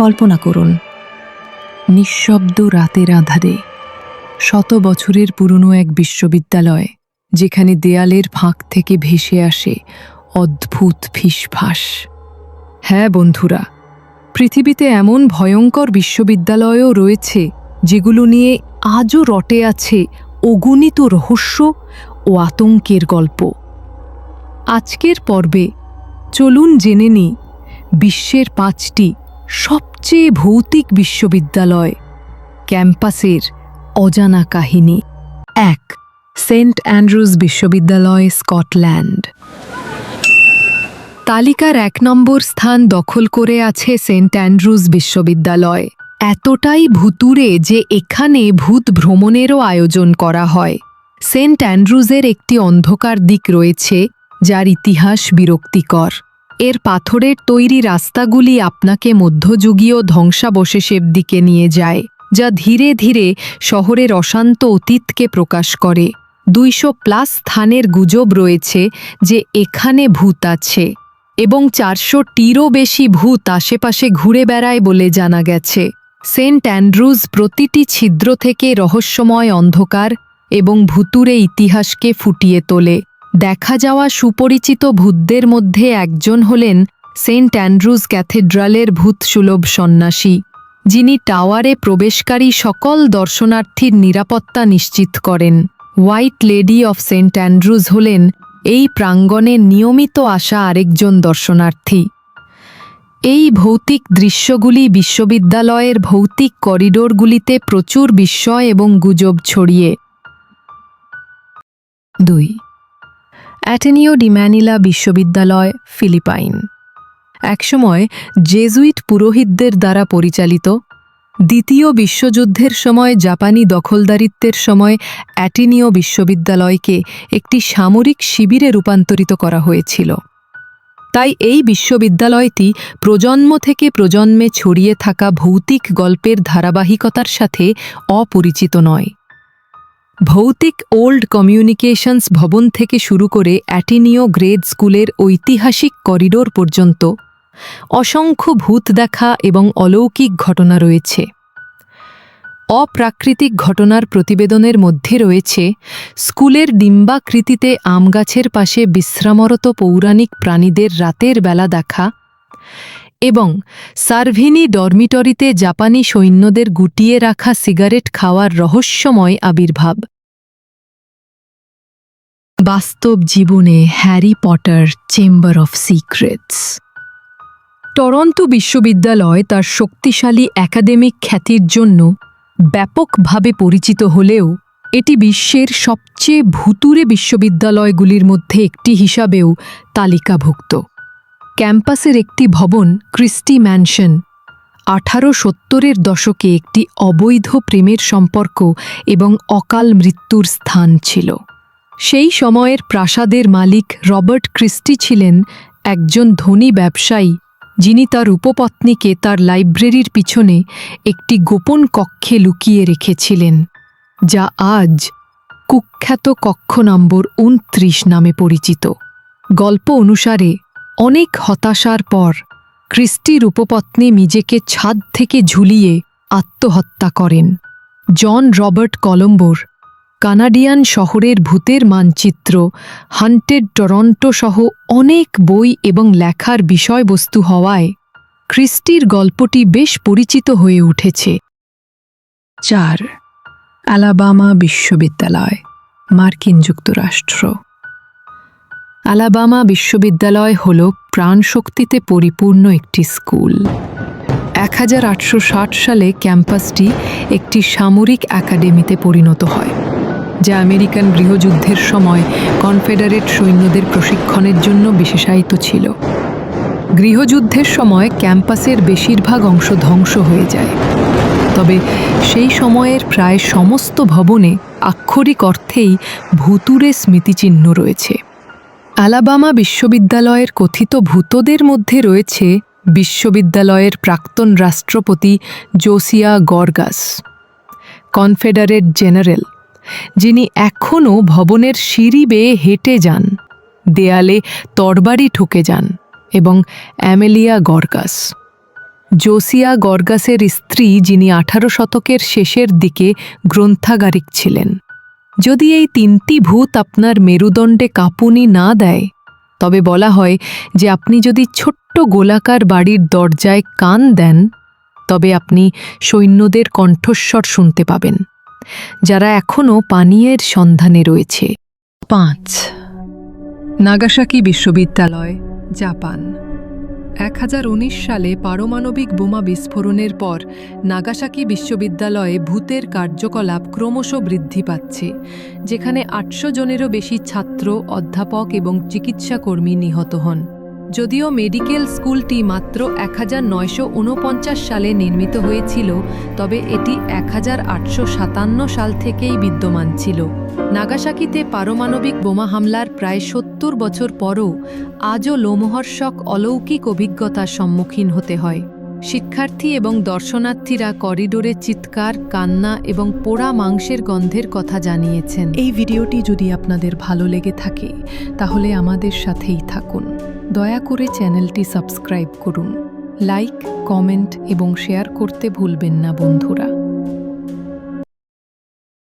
কল্পনা করুন, নিঃশব্দ রাতের আধারে শত বছরের পুরনো এক বিশ্ববিদ্যালয়, যেখানে দেয়ালের ফাঁক থেকে ভেসে আসে অদ্ভুত ফিসফাস। হ্যাঁ বন্ধুরা, পৃথিবীতে এমন ভয়ঙ্কর বিশ্ববিদ্যালয়ও রয়েছে, যেগুলো নিয়ে আজও রটে আছে অগণিত রহস্য ও আতঙ্কের গল্প। আজকের পর্বে চলুন জেনে নিই বিশ্বের পাঁচটি সবচেয়ে ভৌতিক বিশ্ববিদ্যালয় ক্যাম্পাসের অজানা কাহিনী। এক, সেন্ট অ্যান্ড্রুজ বিশ্ববিদ্যালয়, স্কটল্যান্ড। তালিকার এক নম্বর স্থান দখল করে আছে সেন্ট অ্যান্ড্রুজ বিশ্ববিদ্যালয়। এতটাই ভুতুরে যে এখানে ভূত ভ্রমণেরও আয়োজন করা হয়। সেন্ট অ্যান্ড্রুজের একটি অন্ধকার দিক রয়েছে, যার ইতিহাস বিরক্তিকর। এর পাথরের তৈরি রাস্তাগুলি আপনাকে মধ্যযুগীয় ধ্বংসাবশেষের দিকে নিয়ে যায়, যা ধীরে ধীরে শহরের অশান্ত অতীতকে প্রকাশ করে। দুইশো প্লাস স্থানের গুজব রয়েছে যে এখানে ভূত আছে এবং চারশোটিরও বেশি ভূত আশেপাশে ঘুরে বেড়ায় বলে জানা গেছে। সেন্ট অ্যান্ড্রুজ প্রতিটি ছিদ্র থেকে রহস্যময় অন্ধকার এবং ভুতুরে ইতিহাসকে ফুটিয়ে তোলে। দেখা যাওয়া সুপরিচিত ভূতদের মধ্যে একজন হলেন সেন্ট অ্যান্ড্রুজ ক্যাথেড্রালের ভূতসুলভ সন্ন্যাসী, যিনি টাওয়ারে প্রবেশকারী সকল দর্শনার্থীর নিরাপত্তা নিশ্চিত করেন। White lady of saint Andrews হলেন এই প্রাঙ্গণে নিয়মিত আসা আরেকজন দর্শনার্থী। এই ভৌতিক দৃশ্যগুলি বিশ্ববিদ্যালয়ের ভৌতিক করিডোরগুলিতে প্রচুর বিস্ময় এবং গুজব ছড়িয়ে। দুই অ্যাটেনিও ডিম্যানিলা বিশ্ববিদ্যালয়, ফিলিপাইন। একসময় জেজুইট পুরোহিতদের দ্বারা পরিচালিত, দ্বিতীয় বিশ্বযুদ্ধের সময় জাপানি দখলদারিত্বের সময় অ্যাটিনিও বিশ্ববিদ্যালয়কে একটি সামরিক শিবিরে রূপান্তরিত করা হয়েছিল। তাই এই বিশ্ববিদ্যালয়টি প্রজন্ম থেকে প্রজন্মে ছড়িয়ে থাকা ভৌতিক গল্পের ধারাবাহিকতার সাথে অপরিচিত নয়। ভৌতিক ওল্ড কমিউনিকেশনস ভবন থেকে শুরু করে অ্যাটিনিও গ্রেড স্কুলের ঐতিহাসিক করিডোর পর্যন্ত অসংখ্য ভূত দেখা এবং অলৌকিক ঘটনা রয়েছে। অপ্রাকৃতিক ঘটনার প্রতিবেদনের মধ্যে রয়েছে, স্কুলের ডিম্বাকৃতিতে আমগাছের পাশে বিশ্রামরত পৌরাণিক প্রাণীদের রাতের বেলা দেখা এবং সার্ভিনি ডরমিটরিতে জাপানি সৈন্যদের গুটিয়ে রাখা সিগারেট খাওয়ার রহস্যময় আবির্ভাব। বাস্তব জীবনে Harry Potter chamber of secrets. Toronto বিশ্ববিদ্যালয় তার শক্তিশালী একাডেমিক খ্যাতির জন্য ব্যাপকভাবে পরিচিত হলেও এটি বিশ্বের সবচেয়ে ভুতুরে বিশ্ববিদ্যালয়গুলির মধ্যে একটি হিসাবেও তালিকাভুক্ত। ক্যাম্পাসের একটি ভবন ক্রিস্টি ম্যানশন। আঠারো সত্তরের দশকে একটি অবৈধ প্রেমের সম্পর্ক এবং অকাল মৃত্যুর স্থান ছিল। সেই সময়ের প্রাসাদের মালিক রবার্ট ক্রিস্টি ছিলেন একজন ধনী ব্যবসায়ী, যিনি তার উপপত্নীকে তার লাইব্রেরির পিছনে একটি গোপন কক্ষে লুকিয়ে রেখেছিলেন, যা আজ কুখ্যাত কক্ষ নম্বর উনত্রিশ নামে পরিচিত। গল্প অনুসারে অনেক হতাশার পর ক্রিস্টির উপপত্নী নিজেকে ছাদ থেকে ঝুলিয়ে আত্মহত্যা করেন। জন রবার্ট কলম্বোর কানাডিয়ান শহরের ভূতের মানচিত্র হান্টেড টরন্টো সহ অনেক বই এবং লেখার বিষয়বস্তু হওয়ায় ক্রিস্টির গল্পটি বেশ পরিচিত হয়ে উঠেছে। চার অ্যালাবামা বিশ্ববিদ্যালয়, মার্কিন যুক্তরাষ্ট্র। অ্যালাবামা বিশ্ববিদ্যালয় হল প্রাণশক্তিতে পরিপূর্ণ একটি স্কুল। এক হাজার আটশো ষাট সালে ক্যাম্পাসটি একটি সামরিক একাডেমিতে পরিণত হয়, যা আমেরিকান গৃহযুদ্ধের সময় কনফেডারেট সৈন্যদের প্রশিক্ষণের জন্য বিশেষায়িত ছিল। গৃহযুদ্ধের সময় ক্যাম্পাসের বেশিরভাগ অংশ ধ্বংস হয়ে যায়। তবে সেই সময়ের প্রায় সমস্ত ভবনে আক্ষরিক অর্থেই ভুতুরে স্মৃতিচিহ্ন রয়েছে। অ্যালাবামা বিশ্ববিদ্যালয়ের কথিত ভূতদের মধ্যে রয়েছে বিশ্ববিদ্যালয়ের প্রাক্তন রাষ্ট্রপতি জোসিয়া গর্গাস, কনফেডারেট জেনারেল, যিনি এখনও ভবনের সিঁড়ি বেয়ে হেঁটে যান, দেয়ালে তরবারি ঠুকে যান এবং অ্যামেলিয়া গর্গাস। জোসিয়া গর্গাসের স্ত্রী যিনি আঠারো শতকের শেষের দিকে গ্রন্থাগারিক ছিলেন। যদি এই তিনটি ভূত আপনার মেরুদণ্ডে কাঁপুনি না দেয়, তবে বলা হয় যে আপনি যদি ছোট্ট গোলাকার বাড়ির দরজায় কান দেন, তবে আপনি সৈন্যদের কণ্ঠস্বর শুনতে পাবেন, যারা এখনও পানীয়ের সন্ধানে রয়েছে। পাঁচ। নাগাসাকি বিশ্ববিদ্যালয়, জাপান। এক হাজার উনিশ সালে পারমাণবিক বোমা বিস্ফোরণের পর নাগাসাকি বিশ্ববিদ্যালয়ে ভূতের কার্যকলাপ ক্রমশ বৃদ্ধি পাচ্ছে, যেখানে আটশো জনেরও বেশি ছাত্র, অধ্যাপক এবং চিকিৎসাকর্মী নিহত হন। যদিও মেডিকেল স্কুলটি মাত্র এক হাজার নয়শো ঊনপঞ্চাশ সালে নির্মিত হয়েছিল, তবে এটি এক হাজার আটশো সাতান্ন সাল থেকেই বিদ্যমান ছিল। নাগাসাকিতে পারমাণবিক বোমা হামলার প্রায় সত্তর বছর পরও আজও লোমহর্ষক অলৌকিক অভিজ্ঞতার সম্মুখীন হতে হয়। শিক্ষার্থী এবং দর্শনার্থীরা করিডোরে চিৎকার, কান্না এবং পোড়া মাংসের গন্ধের কথা জানিয়েছেন। এই ভিডিওটি যদি আপনাদের ভালো লেগে থাকে, তাহলে আমাদের সাথেই থাকুন। দয়া করে চ্যানেলটি সাবস্ক্রাইব করুন। লাইক কমেন্ট এবং শেয়ার করতে ভুলবেন না বন্ধুরা।